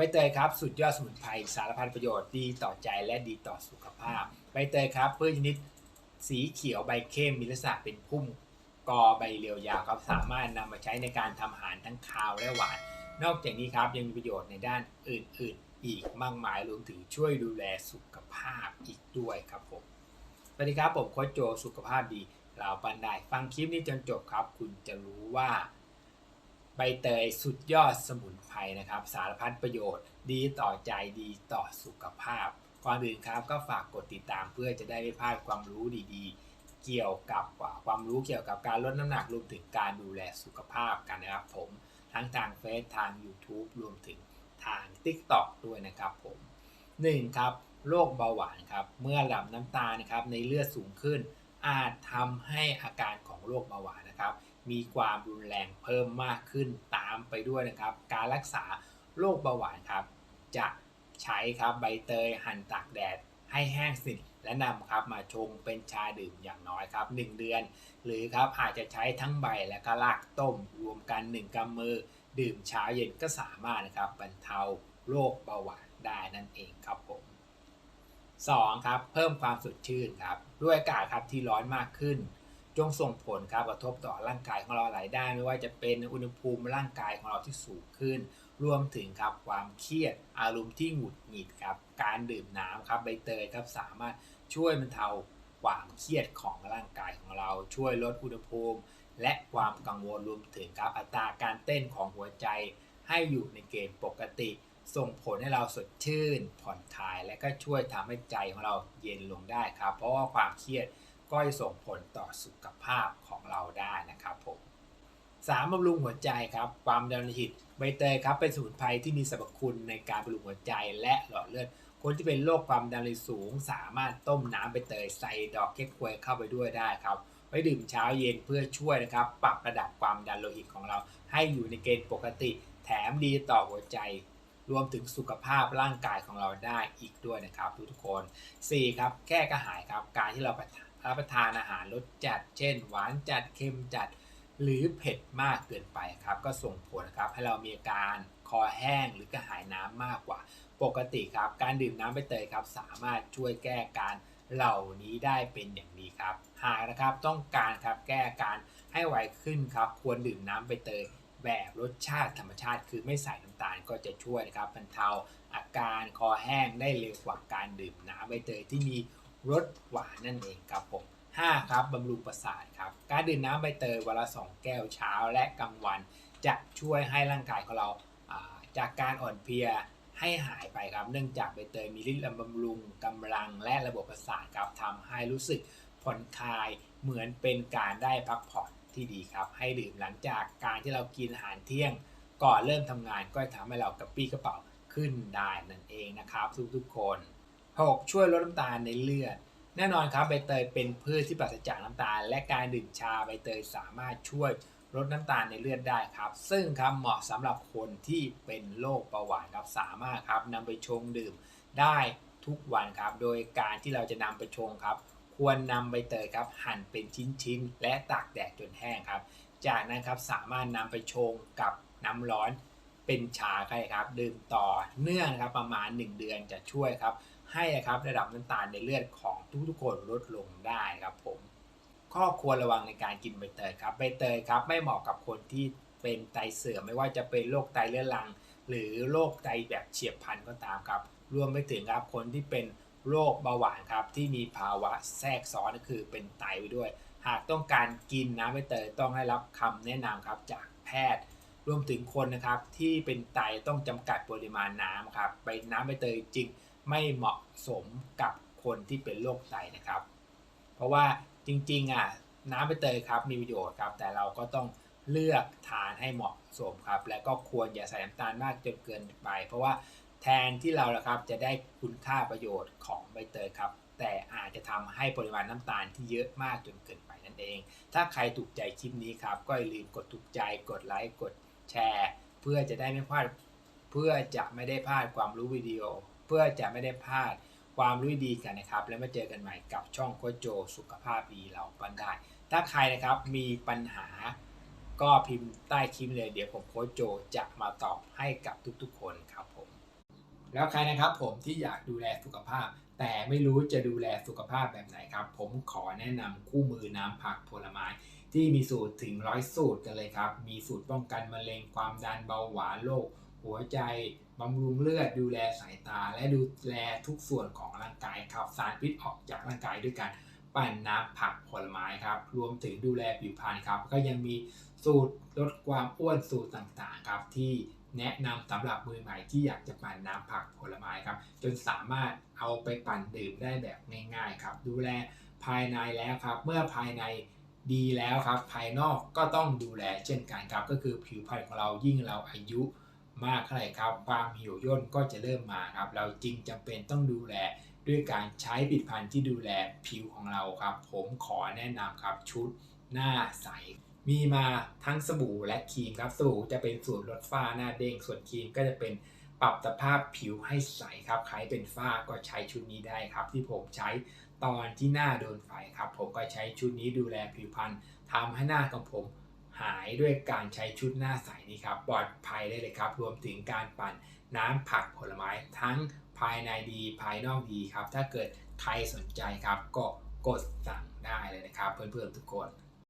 ใบเตยครับสุดยอดสมุนไพรสารพัดประโยชน์ดีต่อใจและดีต่อสุขภาพ ใบเตยครับพืชชนิดสีเขียวใบเข้มมีลักษณะเป็นพุ่มกอใบเรียวยาวครับสามารถนำมาใช้ในการทำอาหารทั้งคาวและหวาน นอกจากนี้ครับยังมีประโยชน์ในด้านอื่น ๆ อีกมากมายรวมถึงช่วยดูแลสุขภาพอีกด้วยครับผมสวัสดีครับผมโค้ชโจสุขภาพดีเราปันได้ฟังคลิปนี้จนจบครับ คุณจะรู้ว่า บเตยสุดยอดสมุนไพรนะครับ สารพัดประโยชน์ ดีต่อใจดีต่อสุขภาพ ก่อนอื่นครับก็ฝากกดติดตามเพื่อจะได้ไม่พลาดความรู้ดีๆ เกี่ยวกับความรู้เกี่ยวกับการลดน้ำหนักรวมถึงการดูแลสุขภาพกันนะครับผม ทั้งทางเฟซทาง YouTube รวมถึงทาง TikTok ด้วยนะครับผม 1. ครับโรคเบาหวานครับ เมื่อระดับน้ำตาลนะครับในเลือดสูงขึ้น อาจทำให้อาการของโรคเบาหวานนะครับ มีความรุนแรงเพิ่มมากขึ้นตามไปด้วยนะครับ การรักษาโรคเบาหวานครับ จะใช้ครับใบเตยหั่นตากแดดให้แห้งสนิทและนำครับมาชงเป็นชาดื่มอย่างน้อยครับ 1 เดือน หรือครับอาจจะใช้ทั้งใบและก็รากต้มรวมกัน 1กำมือ ดื่มเช้าเย็นก็สามารถนะครับบรรเทาโรคเบาหวานได้นั่นเองครับผม 2. ครับเพิ่มความสดชื่นครับด้วยอากาศครับที่ร้อนมากขึ้น จงส่งผลครับกระทบต่อร่างกายของเราหลายด้านไม่ว่าจะเป็นอุณหภูมิร่างกายของเราที่สูงขึ้น รวมถึงครับความเครียดอารมณ์ที่หงุดหงิดครับการดื่มน้ำครับใบเตยครับสามารถช่วยบรรเทาความเครียดของร่างกายของเราช่วยลดอุณหภูมิ และความกังวลรวมถึงครับอัตราการเต้นของหัวใจ ให้อยู่ในเกณฑ์ปกติ ส่งผลให้เราสดชื่น ผ่อนคลาย และก็ช่วยทำให้ใจของเราเย็นลงได้ครับ เพราะว่าความเครียด ก็จะส่งผลต่อสุขภาพของเราได้นะครับผมสามบำรุงหัวใจครับ ความดันโลหิตใบเตยครับเป็นสมุนไพรที่มีสรรพคุณในการบำรุงหัวใจและหลอดเลือดคนที่เป็นโรคความดันโลหิตสูง สามารถต้มน้ำใบเตยใส่ดอกเก๊กฮวยเข้าไปด้วยได้ครับไว้ดื่มเช้าเย็นเพื่อช่วยนะครับ ปรับระดับความดันโลหิตของเรา ให้อยู่ในเกณฑ์ปกติ แถมดีต่อหัวใจ รวมถึงสุขภาพร่างกายของเราได้อีกด้วยนะครับทุกๆคน 4. ครับแก้กระหายครับการที่เรารั รับประทานอาหารรสจัด เช่น หวานจัดเค็มจัด หรือเผ็ดมากเกินไปครับ ก็ส่งผลนะครับให้เรามีอาการคอแห้งหรือกระหายน้ำมากกว่า ปกติครับ การดื่มน้ำใบเตยครับ สามารถช่วยแก้การเหล่านี้ได้เป็นอย่างดีครับ หากนะครับต้องการครับแก้การให้ไวขึ้นครับ ควรดื่มน้ำใบเตยแบบรสชาติธรรมชาติ คือไม่ใส่น้ำตาลก็จะช่วยนะครับบรรเทาอาการคอแห้งได้เร็วกว่าการดื่มน้ำใบเตยที่มี รสหวานนั่นเองครับผม 5. ครับบำรุงประสาทครับ การดื่มน้ำใบเตยวันละ 2 แก้วเช้าและกลางวัน จะช่วยให้ร่างกายของเราจากการอ่อนเพลียให้หายไปครับ เนื่องจากใบเตยมีฤทธิ์บำรุงกำลังและระบบประสาทครับทำให้รู้สึกผ่อนคลายเหมือนเป็นการได้พักผ่อนที่ดีครับ ให้ดื่มหลังจากการที่เรากินอาหารเที่ยง ก่อนเริ่มทำงานก็จะทำให้เรากระปี้กระเป๋าขึ้นได้นั่นเองนะครับ ทุกๆคน 6. ช่วยลดน้ำตาลในเลือด แน่นอนครับใบเตยเป็นพืชที่ปราศจากน้ำตาล และการดื่มชาใบเตยสามารถช่วยลดน้ำตาลในเลือดได้ครับ ซึ่งครับเหมาะสำหรับคนที่เป็นโรคเบาหวานครับสามารถครับนำไปชงดื่มได้ทุกวันครับ โดยการที่เราจะนำไปชงครับ ควรนำใบเตยครับหั่นเป็นชิ้นๆ และตากแดดจนแห้งครับ จากนั้นครับสามารถนำไปชงกับน้ำร้อนเป็นชาใช่ครับ ดื่มต่อเนื่องครับประมาณ 1 เดือนจะช่วยครับ ให้ครับระดับน้ำตาลในเลือดของทุกๆคนลดลงได้ครับผมข้อควรระวังในการกินใบเตยครับใบเตยครับไม่เหมาะกับคนที่เป็นไตเสื่อมไม่ว่าจะเป็นโรคไตเรื้อรัง หรือโรคไตแบบเฉียบพลันก็ตามครับ รวมไปถึงครับคนที่เป็นโรคเบาหวานครับที่มีภาวะแทรกซ้อนก็คือเป็นไตไปด้วย หากต้องการกินน้ำใบเตยต้องได้รับคำแนะนำครับจากแพทย์ รวมถึงคนนะครับที่เป็นไตต้องจำกัดปริมาณน้ำครับไปน้ำใบเตยจริง ไม่เหมาะสมกับคนที่เป็นโรคไตนะครับ เพราะว่าจริงๆอะน้ำใบเตยครับมีประโยชน์ครับ แต่เราก็ต้องเลือกทานให้เหมาะสมครับ และก็ควรอย่าใส่น้ำตาลมากจนเกินไป เพราะว่าแทนที่เรานะครับจะได้คุณค่าประโยชน์ของใบเตยครับ แต่อาจจะทำให้ปริมาณน้ำตาลที่เยอะมากจนเกินไปนั่นเอง ถ้าใครถูกใจคลิปนี้ครับ ก็อย่าลืมกดถูกใจกดไลค์กดแชร์ เพื่อจะได้ไม่พลาดเพื่อจะไม่ได้พลาดความรู้วิดีโอ เพื่อจะไม่ได้พลาดความรู้ดีกันนะครับ แล้วมาเจอกันใหม่กับช่องโคชโจสุขภาพดีเราปันได้ถ้าใครนะครับมีปัญหาก็พิมพ์ใต้คลิปเลยเดี๋ยวผมโค้ชโจจะมาตอบให้กับทุกๆ คนครับผม แล้วใครนะครับผมที่อยากดูแลสุขภาพ แต่ไม่รู้จะดูแลสุขภาพแบบไหนครับ ผมขอแนะนำคู่มือน้ำผักผลไม้ ที่มีสูตรถึงร้อยสูตรกันเลยครับ มีสูตรป้องกันมะเร็งความดันเบาหวานโรค หัวใจบำรุงเลือดดูแลสายตา และดูแลทุกส่วนของร่างกายขับสารพิษออกจากร่างกายด้วยการปั่นน้ำผักผลไม้ครับ รวมถึงดูแลผิวพรรณครับ ก็ยังมีสูตรลดความอ้วนสูตรต่างๆครับที่แนะนำสำหรับมือใหม่ที่อยากจะปั่นน้ำผักผลไม้ครับ จนสามารถเอาไปปั่นดื่มได้แบบง่ายๆครับ ดูแลภายในแล้วครับ เมื่อภายในดีแล้วครับ ภายนอกก็ต้องดูแลเช่นกันครับ ก็คือผิวพรรณของเรายิ่งเราอายุ มากเท่าไหร่ครับ ความหิวย่นก็จะเริ่มมาครับ เราจริงจำเป็นต้องดูแลด้วยการใช้ผลิตภัณฑ์ที่ดูแลผิวของเราครับ ผมขอแนะนำครับชุดหน้าใส มีมาทั้งสบู่และครีมครับสบู่จะเป็นสูตรลดฝ้าหน้าเด้งส่วนครีมก็จะเป็นปรับสภาพผิวให้ใสครับใครเป็นฝ้าก็ใช้ชุดนี้ได้ครับ ที่ผมใช้ตอนที่หน้าโดนไฟครับ ผมก็ใช้ชุดนี้ดูแลผิวพรรณทำให้หน้าของผม หายด้วยการใช้ชุดหน้าใสนี้ครับปลอดภัยได้เลยครับ รวมถึงการปั่นน้ำผักผลไม้ทั้งภายในดีภายนอกดีครับ ถ้าเกิดใครสนใจครับก็กดสั่งได้เลยนะครับ เพื่อนๆทุกคน